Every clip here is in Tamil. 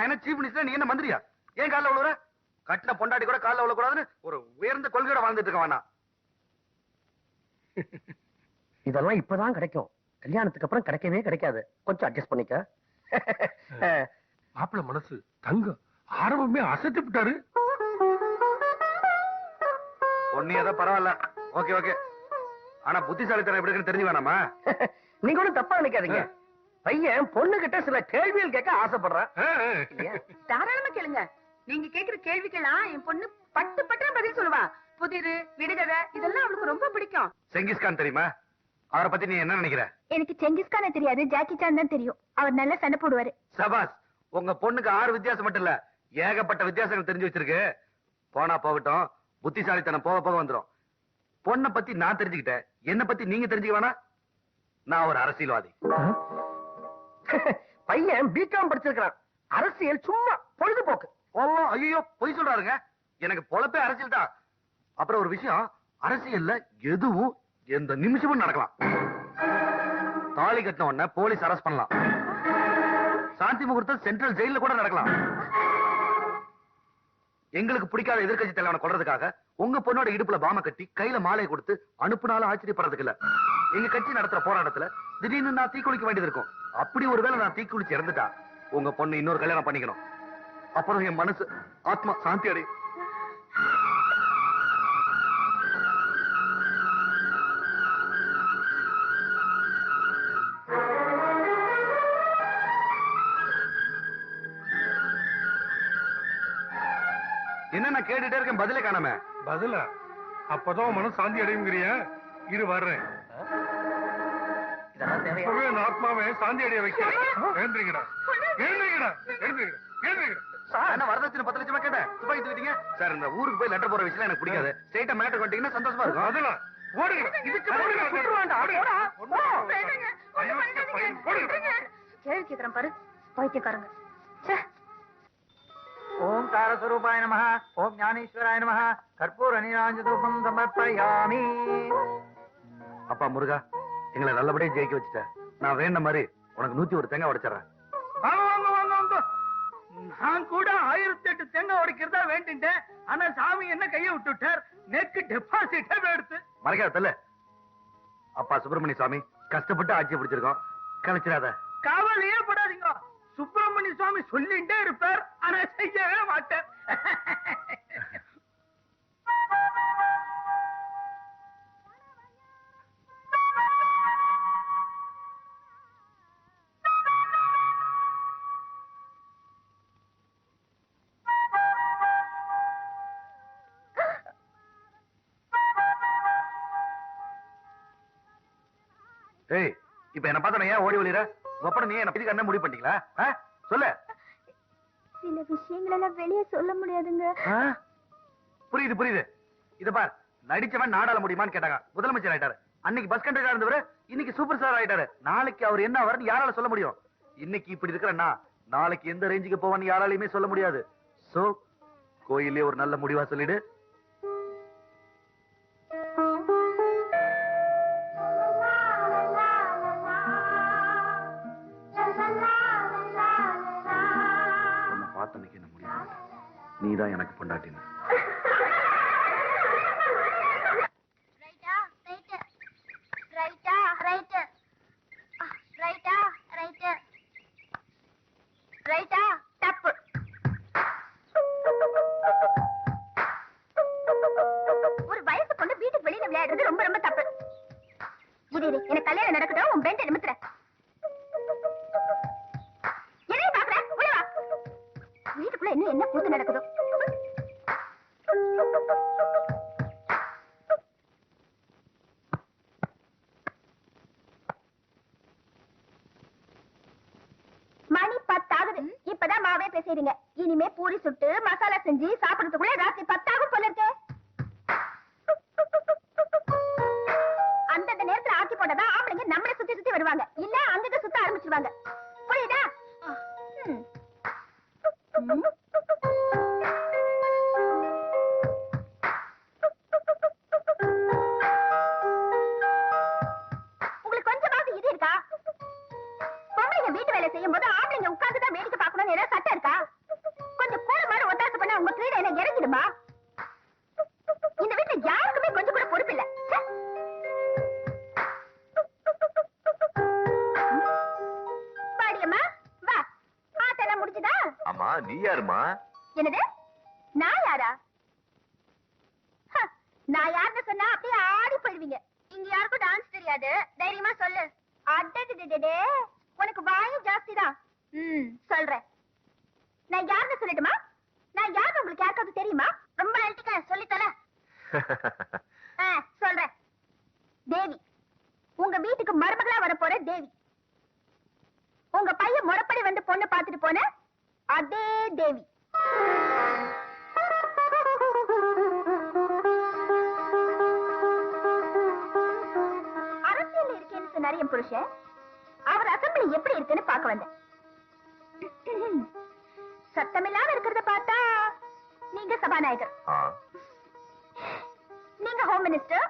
நான் என்ன சீஃப் மினிஸ்டர் நீ என்ன மந்திரியா? ஏன் காலைல விழுற கட்டின பொண்டாட்டி கூட காலைல விழக்கூடாதுன்னு ஒரு உயர்ந்த கொள்கையோட வாழ்ந்துட்டு இருக்க வேணாம். இதெல்லாம் இப்பதான் கிடைக்கும். கல்யாணத்துக்கு அப்புறம் கிடைக்கவே கிடைக்காது. கொஞ்சம் அட்ஜஸ்ட் பண்ணிக்க. மாப்பிள மனசு தங்கம் ஆரம்பமே அசத்து விட்டாரு. ஒன்னு ஏதோ பரவாயில்ல. Okay okay. ஆனா புத்திசாலித்தனம் எப்படி இருக்குன்னு தெரிஞ்சு வேணாமா? நீங்க ஒண்ணும் தப்பா நினைக்காதீங்க. பையன் பொண்ணு கிட்ட சில கேள்விகள் கேட்க ஆசைப்படுறான்? தாராளமா கேளுங்க. நீங்க கேக்குற கேள்விக்கெல்லாம் என் பொண்ணு பட்டு பட்டு பதில் சொல்லுவா. புதிரு விடுகதை இதெல்லாம் அவளுக்கு ரொம்ப பிடிக்கும். செங்கிஸ்கான் தெரியுமா? அவரை பத்தி நீ என்ன நினைக்கிற? எனக்கு செங்கிஸ்கான தெரியாது ஜாக்கி சான் தான் தெரியும். அவர் நல்லா சண்டை போடுவாரு. சபாஸ் உங்க பொண்ணுக்கு ஆறு வித்தியாசம் மட்டும் இல்ல ஏகப்பட்ட வித்தியாசங்கள் தெரிஞ்சு வச்சிருக்கு. போனா போகட்டும் புத்திசாலித்தனம் போக போக வந்துரும். பொண்ணை பத்தி நான் தெரிஞ்சுக்கிட்டேன். என்ன பத்தி நீங்க தெரிஞ்சுக்க வேணா நான் ஒரு அரசியல்வாதி. பையன் பிகாம் படிச்சிருக்கிறான். அரசியல் சும்மா பொழுதுபோக்கு. ஓ ஐயோ பொய் சொல்றாருங்க. எனக்கு பொழப்பே அரசியல் தான். அப்புறம் ஒரு விஷயம் அரசியல்ல எதுவும் எந்த நிமிஷமும் நடக்கலாம். தாலி கட்டின உடனே போலீஸ் அரெஸ்ட் பண்ணலாம். சாந்தி முகூர்த்தம் சென்ட்ரல் ஜெயில கூட நடக்கலாம். எங்களுக்கு பிடிக்காத எதிர்க்கட்சி தலைவனை கொள்றதுக்காக உங்க பொண்ணோட இடுப்புல பாம கட்டி கையில மாலையை கொடுத்து அனுப்புனாலும் ஆச்சரியப்படுறதுக்கு இல்ல. எங்க கட்சி நடத்துற போராட்டத்துல திடீர்னு நான் தீக்குளிக்க வேண்டியது இருக்கும். அப்படி ஒருவேளை நான் தீக்குளிச்சு இறந்துட்டா உங்க பொண்ணு இன்னொரு கல்யாணம் பண்ணிக்கணும். அப்புறம் என் மனசு ஆத்மா சாந்தி அடை என்ன நான் கேட்டுட்டே இருக்கேன் பதிலே காணாம? பதில? அப்பதான் மனசு சாந்தி அடையுங்கிறிய. இரு வர்றேன். இப்பவே என் ஆத்மாவை சாந்தி அடைய வைக்கிறேன் எழுந்திரிக்கடா எழுந்திரிக்கடா எழுந்திரிக்கடா எழுந்திரிக்கடா சார் என்ன வரதட்சணை பத்து லட்சமா கேட்டேன். துப்பாக்கி தூக்கிட்டீங்க சார் இந்த ஊருக்கு போய் லெட்டர் போற விஷயம் எனக்கு பிடிக்காது. ஸ்ட்ரைட்டா மேட்டர் கொண்டீங்கன்னா சந்தோஷமா இருக்கும். பதில ஓடுகிறேன் இதுக்கு பதிலா சுட்டுருவான்டா, போடா, போ. கேள்வி கேக்குறேன் பாரு. பைத்தியக்காரங்க ச்சே. ஓம்கார ஸ்வரூபாய நம ஓம் ஞானேஸ்வராய நம கற்பூர நீராஞ்சதூபம் சமர்ப்பயாமி. அப்பா முருகா. எங்களை நல்லபடியா ஜெயிக்க வச்சுட்ட. நான் வேண்ட மாதிரி உனக்கு நூத்தி ஒரு தேங்காய் உடைச்சிடறேன். நான் கூட ஆயிரத்தி எட்டு தேங்காய் உடைக்கிறதா வேண்டிட்டேன். ஆனா சாமி என்ன கையை விட்டுட்டார் நெக்கு டெபாசிட்டே எடுத்து. மறைக்காத தல்ல அப்பா சுப்பிரமணிய சுவாமி கஷ்டப்பட்டு ஆட்சியை பிடிச்சிருக்கோம். கலைச்சிடாத காவலையே படாதீங்க. சுப்பிரமணிய சுவாமி சொல்லிட்டே இருப்பார். ஆனா செய்யவே மாட்டார். ஏய் இப்ப என்ன பார்த்தா ஏன் ஓடி ஒளிற ஒப்பன நீ என்ன பத்தி என்ன முடிவு பண்ணிட்டீங்களா? ஆ? சொல்லு. சில விஷயங்கள் எல்லாம் வெளியே சொல்ல முடியாதுங்க? புரியுது புரியுது. இத பார் நடிச்சவன் நாடாள முடியுமான்னு கேட்டாங்க. முதலமைச்சர் ஆயிட்டாரு. அன்னைக்கு பஸ் கண்டக்டர் இருந்தவர் இன்னைக்கு சூப்பர் ஸ்டார் ஆயிட்டாரு. நாளைக்கு அவர் என்ன வரன்னு யாரால சொல்ல முடியும்? இன்னைக்கு இப்படி இருக்கிறன்னா நாளைக்கு எந்த ரேஞ்சுக்கு போவான்னு யாராலையுமே சொல்ல முடியாது. சோ கோயிலே ஒரு நல்ல முடிவா சொல்லிடு. அன்னைக்கு என்ன முடிவு? நீதான் எனக்கு பொண்டாட்டின்னு. ஒரு வயசு கொண்டு வீட்டுக்கு வெளியில விளையாடுறது ரொம்ப ரொம்ப தப்பு. எனக்கு கல்யாணம் நடக்குதோ உன் பெண்டை நிமித்துற கூத்து நடக்குதோ? மணி பத்தாகுது. இப்பதான் மாவே பேசுறீங்க இனிமே பூரி சுட்டு மசாலா செஞ்சு இறங்கிடுமா இந்த வீட்டுல யாருக்குமே கொஞ்சம் கூட பொறுப்பு இல்ல. வாடியம்மா வா. ஆட்டெல்லாம் முடிஞ்சுதா? ஆமா நீ யாருமா என்னது? நான் யாரா? ஹ, நான் யாருன்னு சொன்னா அப்படியே ஆடி போயிடுவீங்க. இங்க யாருக்கும் டான்ஸ் தெரியாது. தைரியமா சொல்லு. அடடடடடே. உனக்கு வாயும் ஜாஸ்தி தான் ம் சொல்றேன். நான் யாருன்னு சொல்லட்டுமா? நான் யாருன்னு உங்களுக்கு யாருக்காவது தெரியுமா ரொம்ப நடிக்க சொல்லி தல சொல்றேன். தேவி உங்க வீட்டுக்கு மருமகளா வரப்போற தேவி. உங்க பையன் முறப்படி வந்து பொண்ணு பாத்துட்டு போன அதே தேவி. அரசியல் இருக்கேன்னு சொன்னாரு என் புருஷன் அவர் அசம்பிளி எப்படி இருக்குன்னு பார்க்க வந்தேன். சத்தமில்லாம இருக்கிறத பார்த்தா நீங்க சபாநாயகர். நீங்க ஹோம் மினிஸ்டர்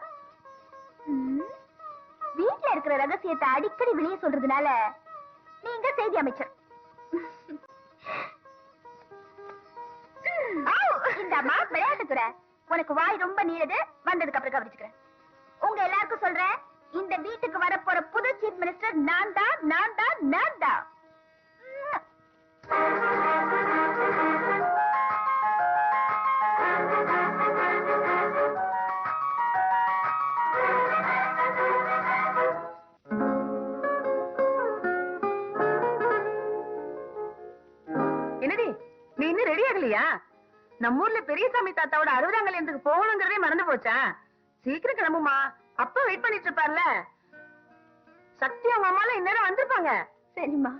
வீட்ல இருக்கிற ரகசியத்தை அடிக்கடி வெளியே சொல்றதுனால நீங்க செய்தி அமைச்சர். இந்த அம்மா விளையாட்டுத்துறை உனக்கு வாய் ரொம்ப நீளது வந்ததுக்கு அப்புறம் கவனிச்சுக்கிறேன். உங்க எல்லாருக்கும் சொல்றேன் இந்த வீட்டுக்கு வரப்போற புது சீஃப் மினிஸ்டர் நான் தான் நான் தான் நான் தான். நம்மூர்ல பெரியசாமி தாத்தாவோட அறுபதாம் கல்யாணத்துக்கு போகணுங்கிறதே மறந்து போச்சா? சீக்கிரம் கிளம்புமா. அப்பா வெயிட் பண்ணிட்டு இருப்பார்ல. சக்தி அவங்க அம்மாலாம் இந்நேரம் வந்திருப்பாங்க. சரிம்மா.